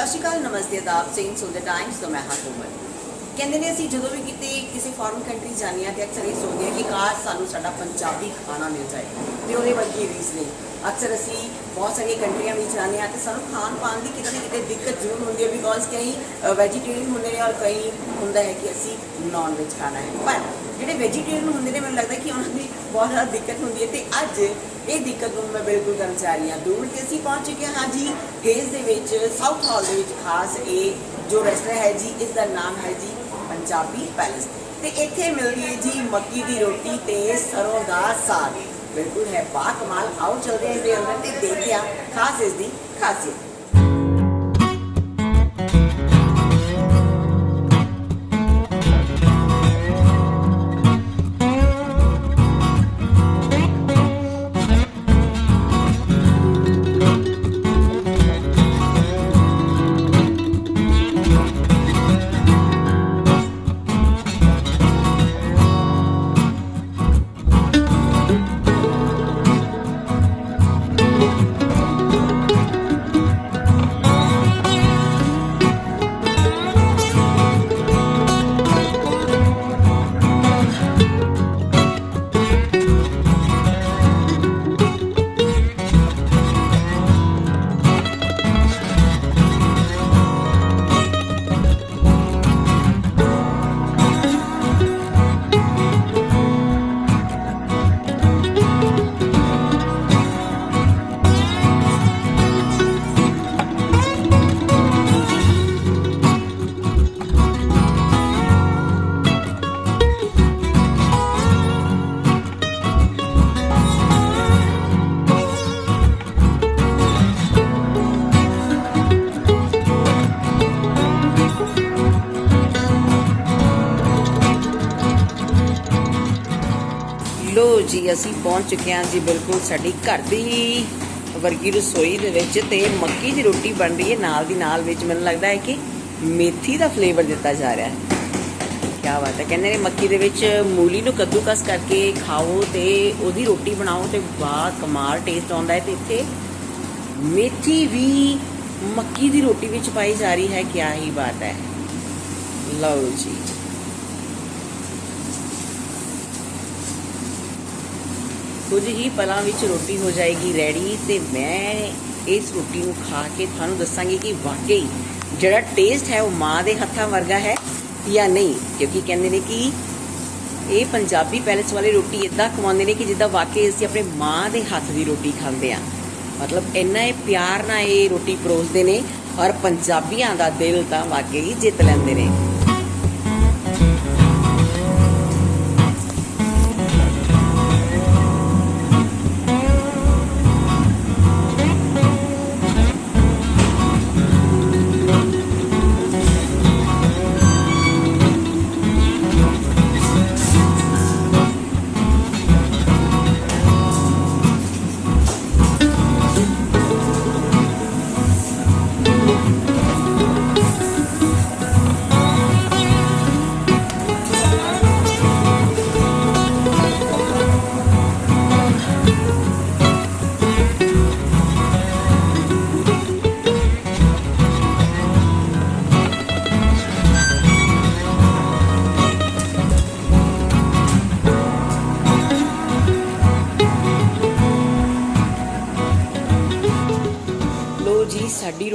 ਸਤਿ ਸ਼੍ਰੀ ਅਕਾਲ ਨਮਸਤੇ ਆਦਾਬ ਸਿੰਘ ਸੋ ਦ ਟਾਈਮਸ ਤੋਂ ਮੈਂ ਹਾਂ ਕੋਮਲ। ਕਹਿੰਦੇ ਨੇ ਅਸੀਂ ਜਦੋਂ ਵੀ ਕਿਤੇ ਕਿਸੇ ਫੋਰਨ ਕੰਟਰੀ ਜਾਂਦੇ ਹਾਂ ਤੇ ਅਕਸਰ ਇਹ ਸੋਚਦੇ ਹਾਂ ਕਿ ਕਾਸ਼ ਸਾਨੂੰ ਸਾਡਾ ਪੰਜਾਬੀ ਖਾਣਾ ਮਿਲ ਜਾਏ ਤੇ ਉਹਦੇ ਵਰਗੀ ਰੀਸ ਨਹੀਂ ਅਕਸਰ ਅਸੀਂ ਬਹੁਤ ਸਾਰੀਆਂ ਕੰਟਰੀਆਂ ਵਿੱਚ ਜਾਂਦੇ ਹਾਂ ਤੇ ਸਾਨੂੰ ਖਾਣ ਪਾਣ ਦੀ ਕਿਤੇ ਨਾ ਕਿਤੇ ਦਿੱਕਤ ਜ਼ਰੂਰ ਹੁੰਦੀ ਹੈ ਬਿਕੋਜ਼ ਕਈ ਵੈਜੀਟੇਰੀਅਨ ਹੁੰਦੇ ਨੇ ਔਰ ਕਈ ਹੁੰਦਾ ਹੈ ਕਿ ਅਸੀਂ ਨਾਨ ਵੈਜ ਖਾਣਾ ਹੈ। ਪਰ ਜਿਹੜੇ ਵੈਜੀਟੇਰੀਅਨ ਹੁੰਦੇ ਨੇ ਮੈਨੂੰ ਲੱਗਦਾ ਕਿ ਉਹਨਾਂ ਦੀ ਬਹੁਤ ਜ਼ਿਆਦਾ ਦਿੱਕਤ ਹੁੰਦੀ ਹੈ ਤੇ ਅੱਜ ਇਹ ਦਿੱਕਤ ਨੂੰ ਮੈਂ ਬਿਲਕੁਲ ਕਰਨ ਜਾ ਰਹੀ ਹਾਂ। ਦੂਰ ਤੇ ਅਸੀਂ ਪਹੁੰਚ ਚੁੱਕੇ ਹਾਂ ਜੀ ਗੇਜ਼ ਦੇ ਵਿੱਚ ਸਾਊਥ ਹਾਲ ਦੇ ਵਿੱਚ ਖਾਸ ਇਹ ਜੋ ਰੈਸਟੋਰੈਂਟ ਹੈ ਜੀ ਇਸ ਦਾ ਨਾਮ ਹੈ ਜੀ ਪੰਜਾਬੀ ਪੈਲੇਸ ਤੇ। ਇੱਥੇ ਮਿਲਦੀ ਹੈ ਜੀ ਮੱਕੀ ਦੀ ਰੋਟੀ ਤੇ ਸਰੋਂ ਦਾ ਸਾਗ। ਬਿਲਕੁਲ ਹੈ ਬਾ ਕਮਾਲ ਆਓ ਚਲਦੇ ਹਾਂ ਇਹਦੇ ਅੰਦਰ ਤੇ ਦੇਖਦੇ ਹਾਂ ਖਾਸ ਇਸ ਦੀ ਖਾਸੀਅਤ। ਲੋ ਜੀ, ਅਸੀਂ ਪਹੁੰਚ ਚੁੱਕੇ ਹਾਂ ਜੀ ਬਿਲਕੁਲ ਸਾਡੀ ਘਰ ਦੀ ਵਰਗੀ ਰਸੋਈ ਦੇ ਵਿੱਚ ਤੇ ਮੱਕੀ ਦੀ ਰੋਟੀ ਬਣ ਰਹੀ ਹੈ ਨਾਲ ਦੀ ਨਾਲ ਵਿੱਚ ਮੈਨੂੰ ਲੱਗਦਾ ਹੈ ਕਿ ਮੇਥੀ ਦਾ ਫਲੇਵਰ ਦਿੱਤਾ ਜਾ ਰਿਹਾ ਹੈ। ਕੀ ਬਾਤ ਹੈ, ਕਹਿੰਦੇ ਨੇ ਮੱਕੀ ਦੇ ਵਿੱਚ ਮੂਲੀ ਨੂੰ ਕੱਦੂਕਸ ਕਰਕੇ ਖਾਓ ਤੇ ਉਹਦੀ ਰੋਟੀ ਬਣਾਓ ਤੇ ਵਾਹ, ਕਮਾਲ ਟੇਸਟ ਆਉਂਦਾ ਹੈ ਤੇ ਇੱਥੇ ਮੇਥੀ ਵੀ ਮੱਕੀ ਦੀ ਰੋਟੀ ਵਿੱਚ ਪਾਈ ਜਾ ਰਹੀ ਹੈ ਕੀ ਹੀ ਬਾਤ ਹੈ। ਲਓ ਜੀ। ਕੁਝ ਹੀ ਪਲਾਂ ਵਿੱਚ ਰੋਟੀ ਹੋ ਜਾਏਗੀ ਰੈਡੀ ਤੇ ਮੈਂ ਇਸ ਰੋਟੀ ਨੂੰ ਖਾ ਕੇ ਤੁਹਾਨੂੰ ਦੱਸਾਂਗੀ ਕਿ ਵਾਕਈ ਜਿਹੜਾ ਟੇਸਟ ਹੈ ਉਹ ਮਾਂ ਦੇ ਹੱਥਾਂ ਵਰਗਾ ਹੈ ਜਾਂ ਨਹੀਂ? ਕਿਉਂਕਿ ਕਹਿੰਦੇ ਨੇ ਕਿ ਇਹ ਪੰਜਾਬੀ ਪੈਲੇਸ ਵਾਲੀ ਰੋਟੀ ਇਦਾਂ ਖਵਾਉਂਦੇ ਨੇ ਕਿ ਜਿੱਦਾਂ ਵਾਕਈ ਅਸੀਂ ਆਪਣੇ ਮਾਂ ਦੇ ਹੱਥ ਦੀ ਰੋਟੀ ਖਾਂਦੇ ਆ ਮਤਲਬ ਇੰਨਾ ਇਹ ਪਿਆਰ ਨਾਲ ਇਹ ਰੋਟੀ ਪਰੋਸਦੇ ਨੇ ਔਰ ਪੰਜਾਬੀਆਂ ਦਾ ਦਿਲ ਤਾਂ ਵਾਕਈ ਜਿੱਤ ਲੈਂਦੇ ਨੇ।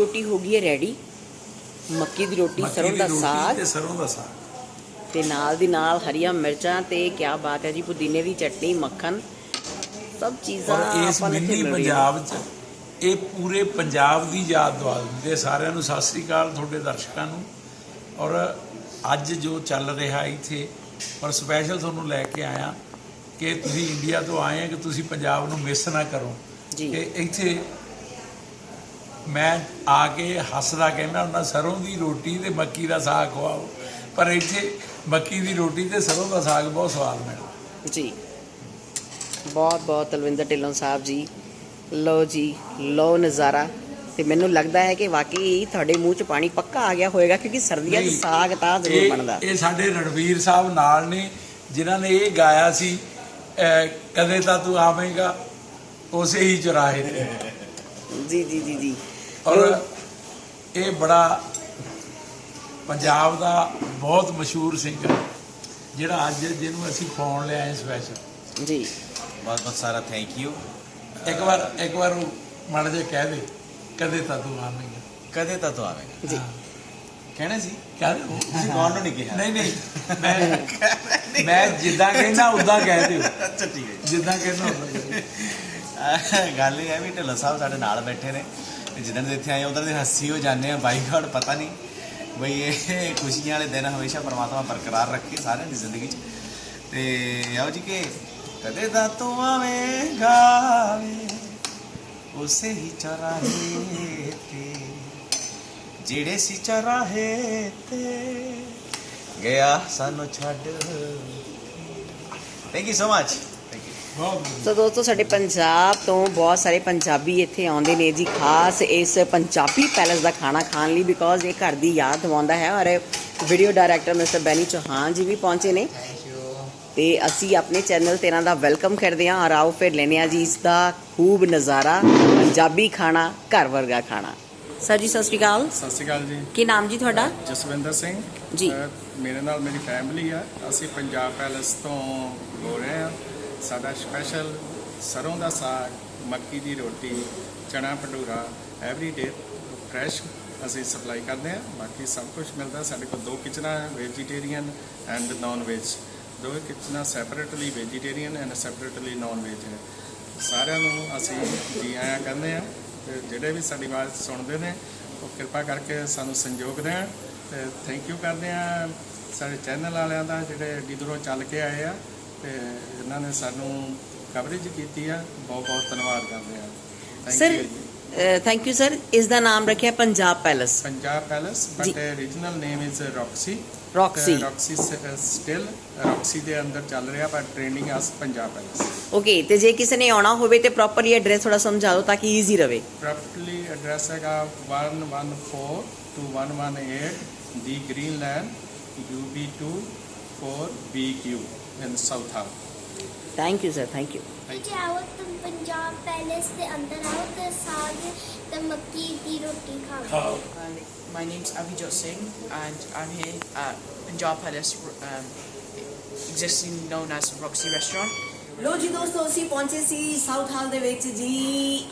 ਰੋਟੀ ਹੋ ਗਈ ਹੈ ਰੈਡੀ। ਮੱਕੀ ਦੀ ਰੋਟੀ ਸਰੋਂ ਦੀ ਸਾਗ ਤੇ ਸਰੋਂ ਦਾ ਸਾਗ। ਤੇ ਨਾਲ ਦੀ ਨਾਲ ਹਰੀਆਂ ਮਿਰਚਾਂ ਤੇ ਕੀ ਬਾਤ ਹੈ ਜੀ ਪੁਦੀਨੇ ਦੀ ਚਟਨੀ ਮੱਖਣ। ਸਭ ਚੀਜ਼ਾਂ ਆਪਾਂ ਨੂੰ ਮਿਲ। ਪੰਜਾਬ 'ਚ ਇਹ ਪੂਰੇ ਪੰਜਾਬ ਦੀ ਯਾਦ ਦਵਾ ਦਿੰਦੇ ਸਾਰਿਆਂ ਨੂੰ ਸਤਿ ਸ੍ਰੀ ਅਕਾਲ ਤੁਹਾਡੇ ਦਰਸ਼ਕਾਂ ਨੂੰ। ਔਰ ਅੱਜ ਜੋ ਚੱਲ ਰਿਹਾ ਇੱਥੇ ਔਰ ਸਪੈਸ਼ਲ ਤੁਹਾਨੂੰ ਲੈ ਕੇ ਆਇਆ ਕਿ ਤੁਸੀਂ ਇੰਡੀਆ ਤੋਂ ਆਏ ਆ ਕਿ ਤੁਸੀਂ ਪੰਜਾਬ ਨੂੰ ਮਿਸ ਨਾ ਕਰੋ। ਕਿ ਇੱਥੇ ਮੈਂ ਆ ਕੇ ਹੱਸਦਾ ਕਹਿੰਦਾ ਹੁੰਦਾ ਸਰੋਂ ਦੀ ਰੋਟੀ ਤੇ ਮੱਕੀ ਦਾ ਸਾਗ ਖਵਾਓ। ਪਰ ਇੱਥੇ ਮੱਕੀ ਦੀ ਰੋਟੀ ਤੇ ਸਰੋਂ ਦਾ ਸਾਗ ਬਹੁਤ ਸਵਾਦ ਮਿਲਦਾ। ਜੀ। ਬਹੁਤ ਬਹੁਤ ਤਲਵਿੰਦਰ ਢਿੱਲੋਂ ਸਾਹਿਬ ਜੀ। ਲੋ ਜੀ ਲੋ ਨਜ਼ਾਰਾ। ਤੇ ਮੈਨੂੰ ਲੱਗਦਾ ਹੈ ਕਿ ਵਾਕਈ ਤੁਹਾਡੇ ਮੂੰਹ 'ਚ ਪਾਣੀ ਪੱਕਾ ਆ ਗਿਆ ਹੋਵੇਗਾ ਕਿਉਂਕਿ ਸਰਦੀਆਂ 'ਚ ਸਾਗ ਤਾਂ ਜ਼ਰੂਰ ਬਣਦਾ। ਇਹ ਸਾਡੇ ਰਣਵੀਰ ਸਾਹਿਬ ਨਾਲ ਨੇ ਜਿਨ੍ਹਾਂ ਨੇ ਇਹ ਗਾਇਆ ਸੀ ਕਦੇ ਤਾਂ ਤੂੰ ਆਵੇਂਗਾ ਉਸੇ ਹੀ ਚੁਰਾਹੇ ਤੇ। ਜੀ ਜੀ ਜੀ ਜੀ। ਔਰ ਇਹ ਬੜਾ ਪੰਜਾਬ ਦਾ ਬਹੁਤ ਮਸ਼ਹੂਰ ਸਿੰਗਰ ਜਿਹੜਾ ਅੱਜ ਜਿਹਨੂੰ ਅਸੀਂ ਫੋਨ ਲਿਆ ਹੈ ਸਪੈਸ਼ਲ ਜੀ। ਬਹੁਤ ਬਹੁਤ ਸਾਰਾ ਥੈਂਕ ਯੂ ਇੱਕ ਵਾਰ ਇੱਕ ਵਾਰ ਮਾੜਾ ਜਿਹਾ ਕਹਿ ਦੇ ਕਦੇ ਤਾਂ ਤੂੰ ਆਵੇਂਗਾ। ਕਦੇ ਤਾਂ ਤੂੰ ਆਵੇਂਗਾ। ਜੀ। ਕਹਿਣਾ ਸੀ? ਕਹਿ ਦੇ ਤੁਸੀਂ ਕੌਣ ਨੂੰ ਨਹੀਂ ਕਿਹਾ? ਨਹੀਂ ਨਹੀਂ। ਮੈਂ ਮੈਂ ਜਿੱਦਾਂ ਕਹਿੰਦਾ ਉਦਾਂ ਕਹਿ ਦਿਓ। ਅੱਛਾ ਠੀਕ ਹੈ ਜਿੱਦਾਂ ਕਹਿੰਦਾ ਉਦਾਂ ਦਿਓ। ਗੱਲ ਇਹ ਹੈ ਵੀ ਢਿੱਲੋਂ ਸਾਹਿਬ ਸਾਡੇ ਨਾਲ ਬੈਠੇ ਨੇ। ਜਿੱਦਣ ਦੇ ਇੱਥੇ ਆਏ ਉਧਰ ਦੇ ਹੱਸੀ ਹੋ ਜਾਂਦੇ ਆ, ਬਾਈ ਗॉड ਪਤਾ ਨਹੀਂ। ਬਈ ਇਹ ਖੁਸ਼ੀਆਂ ਵਾਲੇ ਦਿਨ ਹਮੇਸ਼ਾ ਪਰਮਾਤਮਾ ਬਰਕਰਾਰ ਰੱਖੇ ਸਾਰਿਆਂ ਦੀ ਜ਼ਿੰਦਗੀ 'ਚ। ਤੇ ਆਓ ਜੀ ਕਿ, ਕਦੇ ਤਾਂ ਤੂੰ ਆਵੇਂਗਾ ਵੇ, ਉਸੇ ਹੀ ਚਰਾਹੇ ਤੇ ਜਿਹੜੇ ਸੀ ਚਰਾਹੇ ਤੇ ਗਿਆ ਸਾਨੂੰ ਛੱਡ thank you so much so ਦੋਸਤੋ ਸਾਡੇ ਪੰਜਾਬ ਤੋਂ ਬਹੁਤ ਸਾਰੇ ਪੰਜਾਬੀ ਇੱਥੇ ਆਉਂਦੇ ਨੇ ਜੀ ਖਾਸ ਇਸ ਪੰਜਾਬੀ ਪੈਲਸ ਦਾ ਖਾਣਾ ਖਾਣ ਲਈ ਬਿਕੋਜ਼ ਇਹ ਘਰ ਦੀ ਯਾਦ ਦਿਵਾਉਂਦਾ ਹੈ ਔਰ video director mister Benny Chauhan ji ਵੀ ਪਹੁੰਚੇ ਨੇ। ਤੇ ਅਸੀਂ ਆਪਣੇ ਚੈਨਲ ਤੇ ਇਹਨਾਂ ਦਾ ਵੈਲਕਮ ਕਰਦੇ ਹਾਂ ਔਰ ਆਓ ਫਿਰ ਲੈਨੇ ਆ ਜੀ ਇਸ ਦਾ ਖੂਬ ਨਜ਼ਾਰਾ ਪੰਜਾਬੀ ਖਾਣਾ ਘਰ ਵਰਗਾ ਖਾਣਾ। ਸਰ ਜੀ ਸਤਿ ਸ਼੍ਰੀ ਅਕਾਲ। ਸਤਿ ਸ਼੍ਰੀ ਅਕਾਲ ਜੀ। ਕੀ ਨਾਮ ਜੀ ਤੁਹਾਡਾ? ਜਸਵਿੰਦਰ ਸਿੰਘ। ਜੀ। ਮੇਰੇ ਨਾਲ ਮੇਰੀ ਫੈਮਿਲੀ ਆ। ਅਸੀਂ ਪੰਜਾਬ ਪੈਲਸ ਤੋਂ ਬੋਲ ਰਹੇ ਆ ਸਾਡਾ ਸਪੈਸ਼ਲ ਸਰੋਂ ਦਾ ਸਾਗ, ਮੱਕੀ ਦੀ ਰੋਟੀ chana bhatura every day fresh ਅਸੀਂ ਸਪਲਾਈ ਕਰਦੇ ਹਾਂ। ਬਾਕੀ ਸਭ ਕੁਝ ਮਿਲਦਾ ਸਾਡੇ ਕੋਲ ਦੋ ਕਿਚਨਾਂ ਵੈਜੀਟੇਰੀਅਨ ਐਂਡ ਨਾਨ ਵੈਜ ਦੋ ਕਿਚਨਾਂ separately vegetarian and separately non veg ਹੈ। ਸਾਰਿਆਂ ਨੂੰ ਅਸੀਂ ਜੀ ਆਇਆਂ ਕਹਿੰਦੇ ਆ ਤੇ ਜਿਹੜੇ ਵੀ ਸਾਡੀ ਆਵਾਜ਼ ਸੁਣਦੇ ਨੇ, ਉਹ ਕਿਰਪਾ ਕਰਕੇ ਸਾਨੂੰ ਸੰਯੋਗ ਦੇਣ ਤੇ ਥੈਂਕ ਯੂ ਕਰਦੇ ਆ ਸਾਡੇ ਚੈਨਲ ਵਾਲਿਆਂ ਦਾ ਜਿਹੜੇ ਐਡੀ ਦੂਰੋਂ ਚੱਲ ਕੇ ਆਏ ਆ ਤੇ ਇਹਨਾਂ ਨੇ ਸਾਨੂੰ ਕਵਰੇਜ ਕੀਤੀ ਆ। ਬਹੁਤ ਬਹੁਤ ਧੰਨਵਾਦ ਕਰਦੇ ਆ। Thank ਸਰ you ਜੀ। ਥੈਂਕ ਯੂ ਸਰ ਇਸ ਦਾ ਨਾਮ ਰੱਖਿਆ ਪੰਜਾਬ ਪੈਲਸ ਪੰਜਾਬ ਪੈਲਸ ਜੀ। But regional name is Roxy Roxy। Roxy still Roxy ਦੇ ਅੰਦਰ ਚੱਲ ਰਿਹਾ ਪਰ training as Punjab palace okay ਤੇ ਜੇ ਕਿਸੇ ਨੇ ਆਉਣਾ ਹੋਵੇ ਤੇ ਪ੍ਰੋਪਰਲੀ ਐਡਰੈਸ ਥੋੜਾ ਸਮਝਾ ਦਿਓ ਤਾਂ ਕਿ ਈਜ਼ੀ ਰਵੇ। ਪ੍ਰੋਪਰਲੀ ਐਡਰੈਸ ਹੈਗਾ 114 to 118 the green land UB2 4 BQ in South Hall. Thank you sir thank you ਜਾਓ ਤੁਮ ਪੰਜਾਬ ਪੈਲੇਸ ਦੇ ਅੰਦਰ ਆਓ ਤੇ ਸਾਗ ਤੇ ਮੱਕੀ ਦੀ ਰੋਟੀ ਖਾਓ ਖਾਓ Uh, my name's Avijot Singh, and I'm here at Punjab Palace, um, existing known as Roxy Restaurant. ਲੋ ਜੀ ਦੋਸਤੋ ਅਸੀਂ ਪਹੁੰਚੇ ਸੀ ਸਾਊਥ ਹਾਲ ਦੇ ਵਿੱਚ ਜੀ।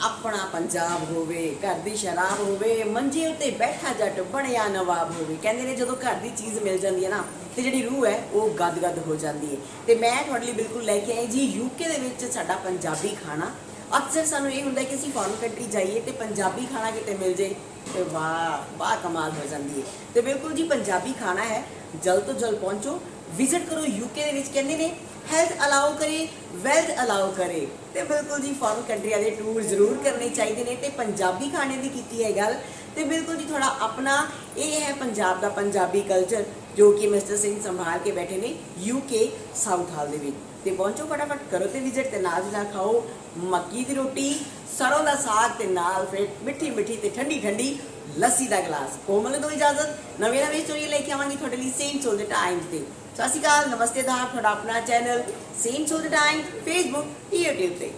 ਆਪਣਾ ਪੰਜਾਬ ਹੋਵੇ ਘਰ ਦੀ ਸ਼ਰਾਬ ਹੋਵੇ ਮੰਜੇ ਉੱਤੇ ਬੈਠਾ ਜੱਟ ਬਣਿਆ ਨਵਾਬ ਹੋਵੇ ਕਹਿੰਦੇ ਨੇ ਜਦੋਂ ਘਰ ਦੀ ਚੀਜ਼ ਮਿਲ ਜਾਂਦੀ ਹੈ ਨਾ ਤੇ ਜਿਹੜੀ ਰੂਹ ਹੈ, ਉਹ ਗਦਗਦ ਹੋ ਜਾਂਦੀ ਹੈ। ਤੇ ਮੈਂ ਤੁਹਾਡੇ ਲਈ ਬਿਲਕੁਲ ਲੈ ਕੇ ਆਈ ਜੀ ਯੂਕੇ ਦੇ ਵਿੱਚ ਸਾਡਾ ਪੰਜਾਬੀ ਖਾਣਾ। ਅਕਸਰ ਸਾਨੂੰ ਇਹ ਹੁੰਦਾ ਕਿ ਅਸੀਂ ਫੋਰਨ ਕੰਟਰੀ ਜਾਈਏ ਤੇ ਪੰਜਾਬੀ ਖਾਣਾ ਕਿਤੇ ਮਿਲ ਜੇ, ਤੇ ਵਾਹ ਵਾਹ ਕਮਾਲ ਹੋ ਜਾਂਦੀ ਹੈ। ਤੇ ਬਿਲਕੁਲ ਜੀ, ਪੰਜਾਬੀ ਖਾਣਾ ਹੈ, ਜਲਦ ਤੋਂ ਜਲਦ ਪਹੁੰਚੋ। ਵਿਜ਼ਿਟ ਕਰੋ ਯੂਕੇ ਦੇ ਵਿੱਚ, ਕਹਿੰਦੇ ਨੇ ਹੈਲਥ ਅਲਾਉ ਕਰੇ ਵੈਲਥ ਅਲਾਉ ਕਰੇ। ਤੇ ਬਿਲਕੁਲ ਜੀ ਫੋਰਨ ਕੰਟਰੀਆਂ ਦੇ ਟੂਰ ਜ਼ਰੂਰ ਕਰਨੇ ਚਾਹੀਦੇ ਨੇ, ਤੇ ਪੰਜਾਬੀ ਖਾਣੇ ਦੀ ਕੀਤੀ ਹੈ ਗੱਲ। ਤੇ ਬਿਲਕੁਲ ਜੀ, ਤੁਹਾਡਾ ਆਪਣਾ, ਇਹ ਹੈ ਪੰਜਾਬ ਦਾ ਪੰਜਾਬੀ ਕਲਚਰ ਜੋ ਕਿ ਮਿਸਟਰ ਸਿੰਘ ਸੰਭਾਲ ਕੇ ਬੈਠੇ ਨੇ ਯੂਕੇ ਸਾਊਥ ਹਾਲ ਦੇ ਵਿੱਚ ਤੇ ਪਹੁੰਚੋ ਫਟਾਫਟ ਕਰੋ ਤੇ ਵਿਜ਼ਿਟ ਤੇ ਨਾਲ ਦੀ ਨਾਲ ਖਾਓ ਮੱਕੀ ਦੀ ਰੋਟੀ ਸਰੋਂ ਦਾ ਸਾਗ ਤੇ ਨਾਲ ਫਿਰ ਮਿੱਠੀ ਮਿੱਠੀ ਤੇ ਠੰਡੀ ਠੰਡੀ ਲੱਸੀ ਦਾ ਗਲਾਸ ਕੋਮਲ ਤੋਂ ਇਜਾਜ਼ਤ ਨਵੇਂ ਨਵੇਂ ਸਟੋਰੀ ਲੈ ਕੇ ਆਵਾਂਗੀ ਤੁਹਾਡੇ ਲਈ ਸੇਮ ਸੋਲ ਦੇ ਟਾਈਮਸ ਤੇ ਸਤਿ ਸ਼੍ਰੀ ਅਕਾਲ ਨਮਸਤੇ ਦਾ ਤੁਹਾਡਾ ਆਪਣਾ ਚੈਨਲ ਸੇਮ ਸੋਲ ਦੇ ਟਾਈਮ ਫੇਸਬੁੱਕ YouTube ਤੇ